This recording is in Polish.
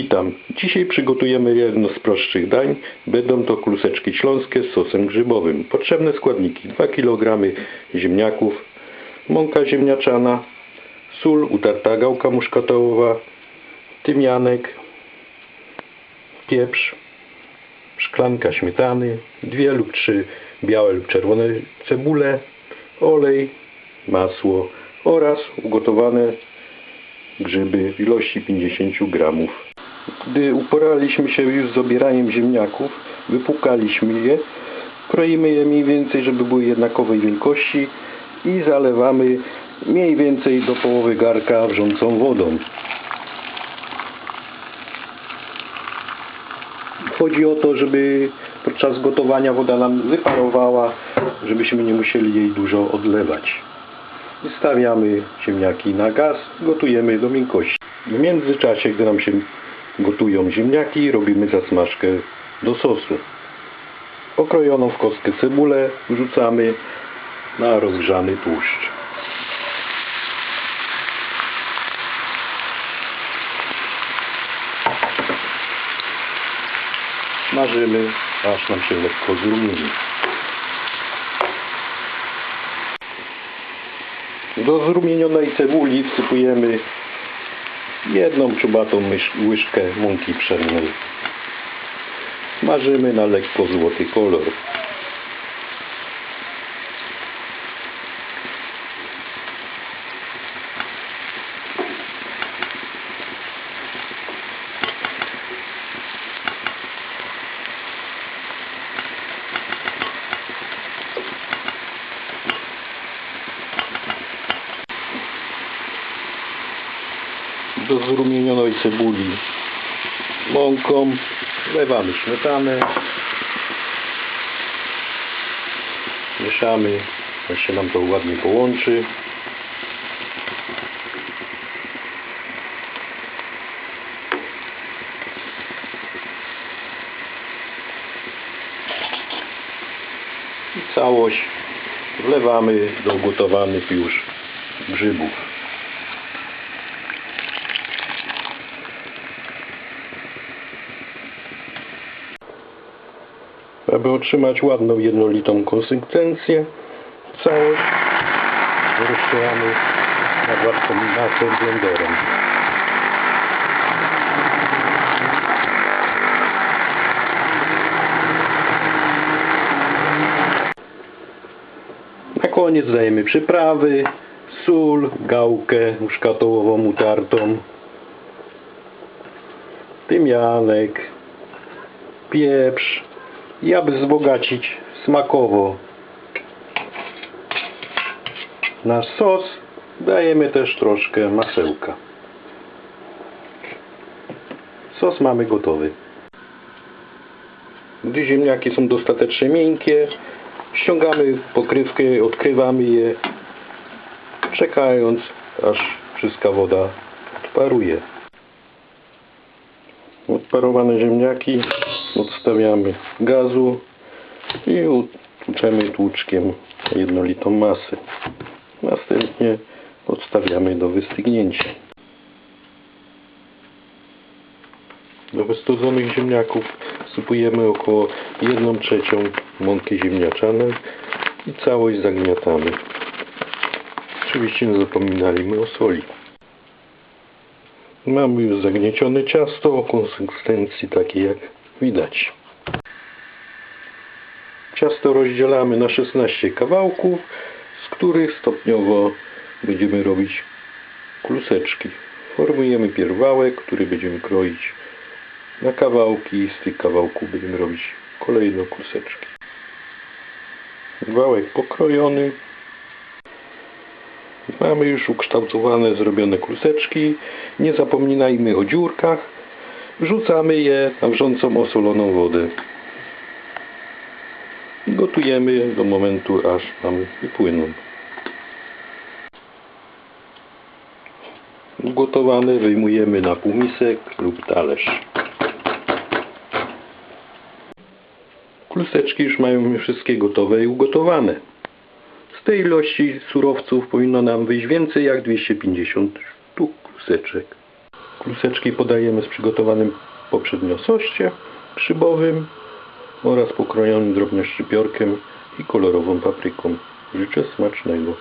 Witam. Dzisiaj przygotujemy jedno z prostszych dań. Będą to kluseczki śląskie z sosem grzybowym. Potrzebne składniki 2 kg ziemniaków, mąka ziemniaczana, sól, utarta gałka muszkatołowa, tymianek, pieprz, szklanka śmietany, dwie lub trzy białe lub czerwone cebule, olej, masło oraz ugotowane grzyby w ilości 50 gramów. Gdy uporaliśmy się już z obieraniem ziemniaków, wypłukaliśmy je, kroimy je mniej więcej, żeby były jednakowej wielkości i zalewamy mniej więcej do połowy garka wrzącą wodą. Chodzi o to, żeby podczas gotowania woda nam wyparowała, żebyśmy nie musieli jej dużo odlewać. Stawiamy ziemniaki na gaz, gotujemy do miękkości. W międzyczasie, gdy nam się gotują ziemniaki, robimy zasmażkę do sosu. Okrojoną w kostkę cebulę wrzucamy na rozgrzany tłuszcz. Smażymy, aż nam się lekko zrumieni. Do zrumienionej cebuli wsypujemy jedną czubatą łyżkę mąki pszennej. Smażymy na lekko złoty kolor. Do zrumienionej cebuli mąką wlewamy śmietanę. Mieszamy, aż się nam to ładnie połączy. I całość wlewamy do ugotowanych już grzybów. Aby otrzymać ładną, jednolitą konsystencję, całość rozsieramy na gładką masę blenderem. Na koniec dajemy przyprawy, sól, gałkę muszkatołową utartą, tymianek, pieprz i aby wzbogacić smakowo. Nasz sos dajemy też troszkę masełka. Sos mamy gotowy. Gdy ziemniaki są dostatecznie miękkie ściągamy pokrywkę, odkrywamy je czekając aż wszystka woda odparuje. Odparowane ziemniaki odstawiamy gazu i utłuczemy tłuczkiem jednolitą masę. Następnie odstawiamy do wystygnięcia. Do wystudzonych ziemniaków wsypujemy około 1 trzecią mąki ziemniaczanej i całość zagniatamy. Oczywiście nie zapominaliśmy o soli. Mamy już zagniecione ciasto o konsystencji takiej jak widać. Ciasto rozdzielamy na 16 kawałków, z których stopniowo będziemy robić kluseczki. Formujemy pierwałek, który będziemy kroić na kawałki i z tych kawałków będziemy robić kolejne kluseczki. Wałek pokrojony. Mamy już ukształtowane, zrobione kluseczki. Nie zapominajmy o dziurkach. Wrzucamy je na wrzącą, osoloną wodę. Gotujemy do momentu, aż nam wypłyną. Ugotowane wyjmujemy na półmisek lub talerz. Kluseczki już mają wszystkie gotowe i ugotowane. Z tej ilości surowców powinno nam wyjść więcej jak 250 sztuk kluseczek. Kluseczki podajemy z przygotowanym poprzednio soście grzybowym oraz pokrojonym szczypiorkiem i kolorową papryką. Życzę smacznego.